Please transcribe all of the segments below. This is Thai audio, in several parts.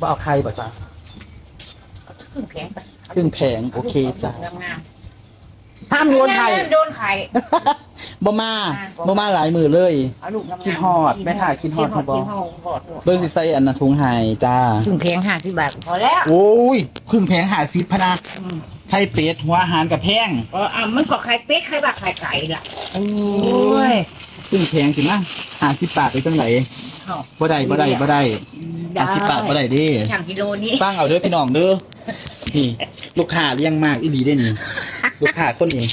บ่เอาใครบ่จ้าครึ่งแผงไปครึ่งแผงโอเคจ้ะงามห้ามๆโยนไข่โดนไข่บ่มาบ่มาหลายมือเลย เอาลูกงามๆคิดฮอดแม่ถ่ายคิดฮอดคิดฮอดบ่คิดฮอดฮอดเบิ่งสิใส่อันน่ะถุงไห้จ้า ครึ่งแผงห้าสิบบาทพอแล้วโอ้ยครึ่งแผงหาสิบพะนะอืมไข่เป็ดหัวอาหารกับแพงเอออะมันก็ไข่เป็ดไข่บาไข่ไก่ล่ะโอ้โอ้ยครึ่งแพงสิมาหาสิบบาทไปจังไหน เอาบ่ได้บ่ได้บ่ได้หาสิบบาทบ่ได้เดิช่างกิโลนี้ฟังเอาเด้อพี่น้องเด้อนี่ ลูกค้าเลี้ยงมากอีหลีได้นี่ลูกค้าคนนี้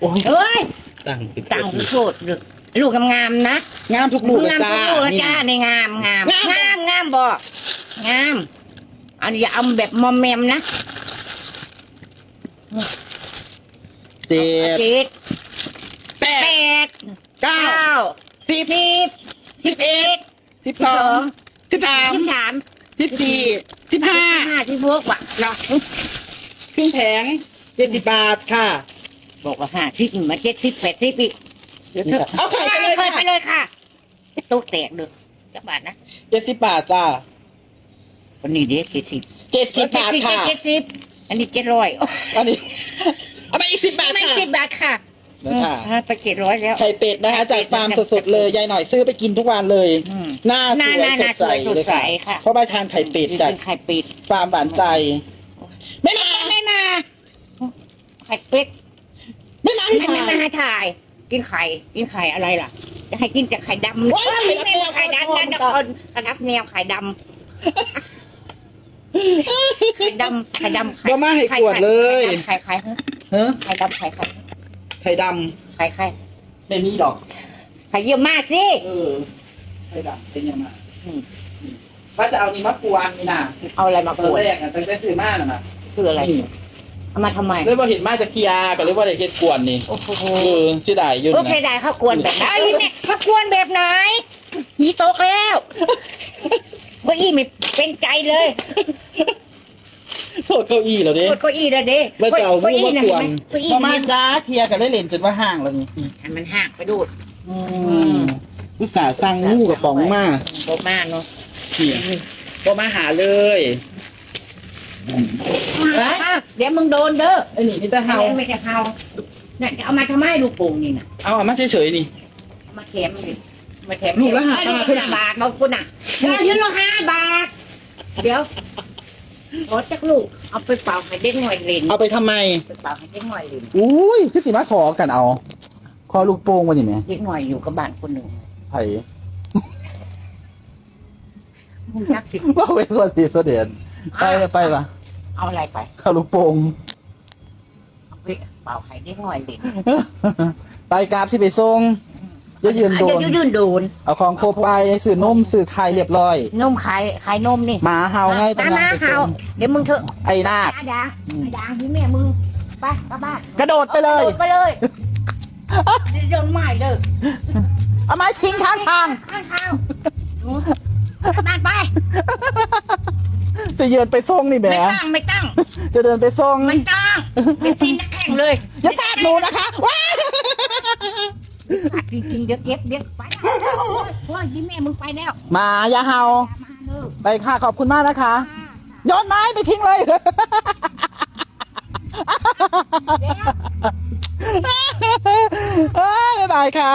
โอ้ยเอ้ยตั้งติดตังค์โทษลูกลูกงามๆนะงามทุกลูกเลยงามจ้าทุกลูกเลยนี่จ้าในงามงามงามงามงามบอกงามอันนี้อย่าเอาแบบมอมแมมนะเจ็ดเจ็ดแปแปดดเก้าเก้าสิบ สิบสิบเอ็ดสิบสองสิบสามสิบสามสิบสี่สิบห้าห้าสิบหกว่ะเหรอครึ่งแผงเจ็ดสิบบาทค่ะ บอกว่าห้าสิบมาเจ็ดสิบแปดสิบอีกเดี๋ยวเธอเอาไข่ไปเลยเคค่ะยไปเลยค่ะตุ๊กแตกเลยจักบาทนะเจ็ดสิบบาทจ้าวันนี้เด็กเจ็ดสิบเจ็ดสิบบาทค่ะเจ็ดสิบอันนี้เจ็ดร้อยอันนี้เอาไปอีกสิบบาทไม่ค่ะสิบบาทค่ะ นะคะอืมไปเจ็ดร้อยแล้ว ไข่เป็ดนะคะจากฟาร์มสดๆเลยยายหน่อยซื้อไปกินทุกวันเลย อืมหน้าสหน้าวยหน้าสดใสหน้าสวยเลยสดใสค่ะค่ะ เพราะว่าทานไข่เป็ดจากเป็นไข่เป็ดฟาร์มหวานใจ ไม่มาไม่มา ไข่เป็ดไม่มาไม่ไม่ไม่มาไม่ให้ถ่าย กินไข่ กินไข่อะไรล่ะ จะให้กินแต่ไข่ดำว้ายไม่ไม่ไข่ดำไข่นั่นดำคนกระดับแนวไข่ดำไข่ดำไข่ดำไข่บ่มาให้กวดเลยไข่ไข่เฮ้ย ไข่ดำไข่ไข่ ไข่ดไข่ไข่ำไม่มีดอกไข่เยี่ยมมากสิ เออ ไข่ดำเป็นยังไงอืม ว่าจะเอานี่มากวนนี่นะเอาอะไรมาเปิกดวนแรกอะตั้งแต่ซื้อมาน่ะนะคืออะไรนี่เอามาทำไม เลยว่าเห็นมาจากพีอาร์ก็เลยว่าได้เฮ็ดกวนนี่โอ้โหเออเสียดายอยู่โอนะเคได้เขากวนแบบไหนแม่เขากวนแบบไหนหีตกแล้วเก้าอี้ไม่เป็นใจเลยโท ษเก้าอี้แล้วเด้กดเก้าอี้เลยเด้ว่าจะเอาลูกมากวนเก้าอี้พอนะมาเห็นไหมจ้าเทียกันได้เล่นจนว่าห่างแล้วนี่ให้มันหักไปดูดอืมอุตส่าห์สั่งงูกับป๋องมาบอกมาเนาะเทียก็มาหาเลยอะเดี๋ยวมึงโดนเด้อไอ้นี่พี่ตาเฮาไม่จะเฮาเนี่ยเอามาทำไมลูกโป่งนี่นะเอาเอามาเฉยๆนี่ เอามาแถมเลยมาแถมลูกละห้าเอบาทลูกละบาทมาคุณอะเอาอยู่ละห้าบาท เดี๋ยว ขอจักลูกเอาไปเป่าให้เด็กหน่อยเล่นเอาไปทำไม ไปเป่าให้เด็กหน่อยเล่นอุ้ยคือสิมาขอกันเอา ขอลูกโป่งมาดิแม่เด็กหน่อยอยู่กับบ้านคนหนึ่งไผ่มึงจักสิว่าเป็นคนตีเสด็จไปไปไปปะเอาอะไรไปเข้าลูกโป่ง เอาไปเป่าให้เด็กหน่อยเล่น ไปกราบสิไปส่ง จะยืนโดน เดี๋ยวยืนโดน เอาของโครบไปสื่อนมสื่อไข่เรียบร้อยนมขายขายนมนี่หมาเห่าไงตามกำลังมาไปเห่าส่งเดี๋ยวมึงเถอะไอ้นาคอาดาอาดาที่แม่มึงไปกลับบ้านกระโดดไปเลยโดดไปเลยเดี๋ยวโดนไม้เลยเอาไม้ทิ้งข้างทางข้างเท้าหนูกลับบ้านไป จะยืนไปส่งนี่แหมไม่ตั้งไม่ตั้ง จะเดินไปส่งไม่ตั้งเป็นทีมนักแข่งเลยอย่าฟาดหนูนะคะว้า ฟาดจริงๆเดี๋ยวเก็บเดี๋ยวไปแล้วโอ้ยโอ้ยที่แม่มึงไปแล้วหมาอย่าเห่าอย่ามาเลยไปค่ะขอบคุณมากนะคะ โยนไม้ไปทิ้งเลย เดี๋ยว เอ้ยบ๊ายบายค่ะ